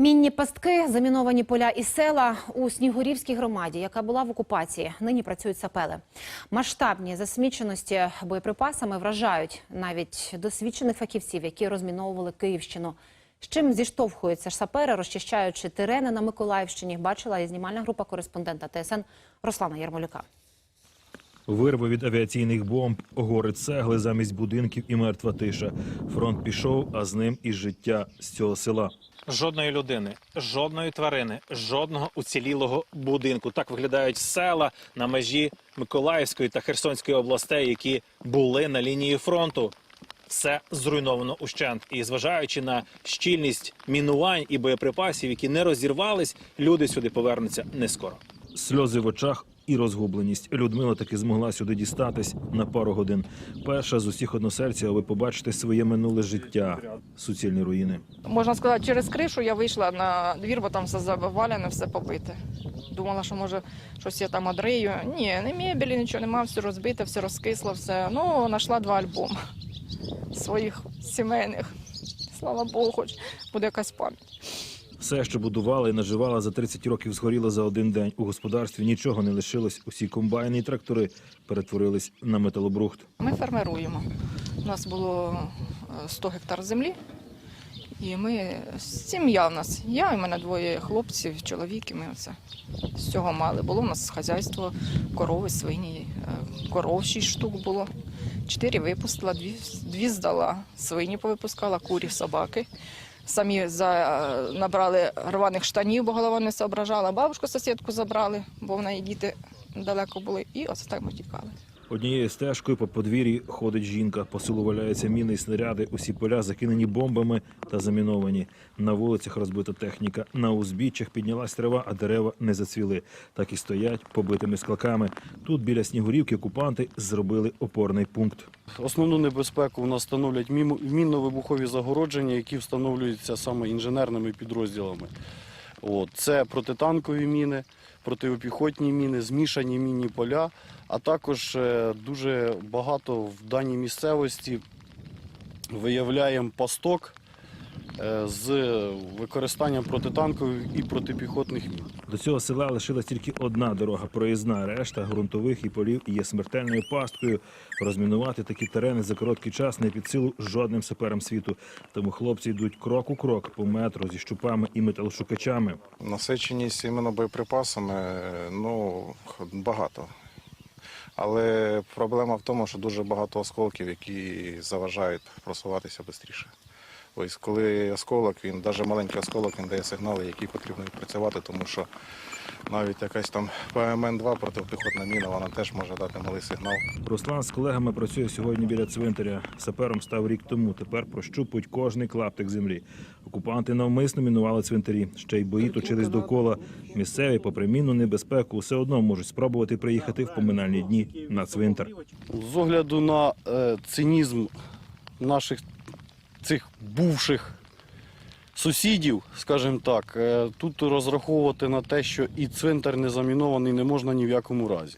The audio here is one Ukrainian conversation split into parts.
Мінні пастки, заміновані поля і села у Снігурівській громаді, яка була в окупації. Нині працюють сапели. Масштабні засміченості боєприпасами вражають навіть досвідчених фахівців, які розміновували Київщину. З чим зіштовхуються сапери, розчищаючи терени на Миколаївщині, бачила і знімальна група кореспондента ТСН Руслана Ярмолюка. Вирви від авіаційних бомб, гори цегли замість будинків і мертва тиша. Фронт пішов, а з ним і життя з цього села. Жодної людини, жодної тварини, жодного уцілілого будинку. Так виглядають села на межі Миколаївської та Херсонської областей, які були на лінії фронту. Все зруйновано ущент. І зважаючи на щільність мінувань і боєприпасів, які не розірвались, люди сюди повернуться не скоро. Сльози в очах і розгубленість. Людмила таки змогла сюди дістатись на пару годин. Перша з усіх односельців, аби побачити своє минуле життя, суцільні руїни. Можна сказати, через кришу я вийшла на двір, бо там все завалене, все побите. Думала, що може щось я там одрию. Ні, не мебелі, нічого нема, все розбите, все розкисло, все. Ну, знайшла два альбоми своїх сімейних. Слава Богу, хоч буде якась пам'ять. Все, що будувала і наживала за 30 років, згоріло за один день. У господарстві нічого не лишилось. Усі комбайни і трактори перетворились на металобрухт. Ми фермеруємо. У нас було е, 100 гектар землі. І ми сім'я в нас. Я і в мене двоє хлопців, чоловік, і ми оце з цього мали. Було у нас хазяйство, корови, свині, е, коров шість штук було. Чотири випустила, дві, дві здала. Свині повипускала, курі, собаки. Самі за, е, набрали рваних штанів, бо голова не соображала. Бабушку сусідку забрали, бо в неї діти далеко були. І оце так ми тікали. Однією стежкою по подвір'ї ходить жінка. По селу валяються міни і снаряди. Усі поля закинені бомбами та заміновані. На вулицях розбита техніка. На узбіччях піднялась трава, а дерева не зацвіли. Так і стоять побитими скалками. Тут біля снігурівки окупанти зробили опорний пункт. Основну небезпеку в нас становлять мінно-вибухові загородження, які встановлюються саме інженерними підрозділами. От. Це протитанкові міни, протиопіхотні міни, змішані мінні поля, а також е, дуже багато в даній місцевості виявляємо пасток з використанням протитанкових і протипіхотних мін. До цього села лишилась тільки одна дорога проїзна. Решта ґрунтових і полів є смертельною пасткою. Розмінувати такі терени за короткий час не під силу жодним саперам світу. Тому хлопці йдуть крок у крок по метро зі щупами і металошукачами. Насиченість іменно боєприпасами е, ну, багато. Але проблема в тому, що дуже багато осколків, які заважають просуватися швидше. Ось коли осколок, він, навіть маленький осколок, він дає сигнали, які потрібно відпрацювати, тому що навіть якась там ПМН-2 протипіхотна міна, вона теж може дати малий сигнал. Руслан з колегами працює сьогодні біля цвинтаря. Сапером став рік тому. Тепер прощупують кожний клаптик землі. Окупанти навмисно мінували цвинтарі. Ще й бої точились довкола. Місцеві, попри мінну небезпеку, все одно можуть спробувати приїхати в поминальні дні на цвинтар. З огляду на е, цинізм наших цих бувших сусідів, скажімо так, е, тут розраховувати на те, що і цвинтар не замінований не можна ні в якому разі.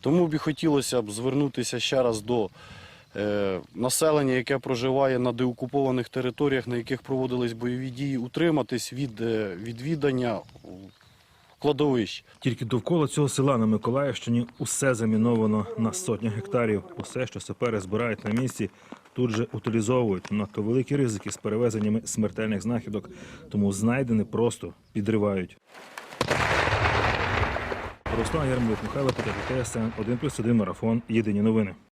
Тому б хотілося б звернутися ще раз до е, населення, яке проживає на деокупованих територіях, на яких проводились бойові дії, утриматись від е, відвідання кладовищ. Тільки довкола цього села на Миколаївщині усе заміновано на сотні гектарів. Усе, що сапери збирають на місці, тут же утилізовують. Надто великі ризики з перевезеннями смертельних знахідок, тому знайдене просто підривають. Руслан Ярмолюк, Михайло Петер, ТСН 1+,1 марафон. Єдині новини.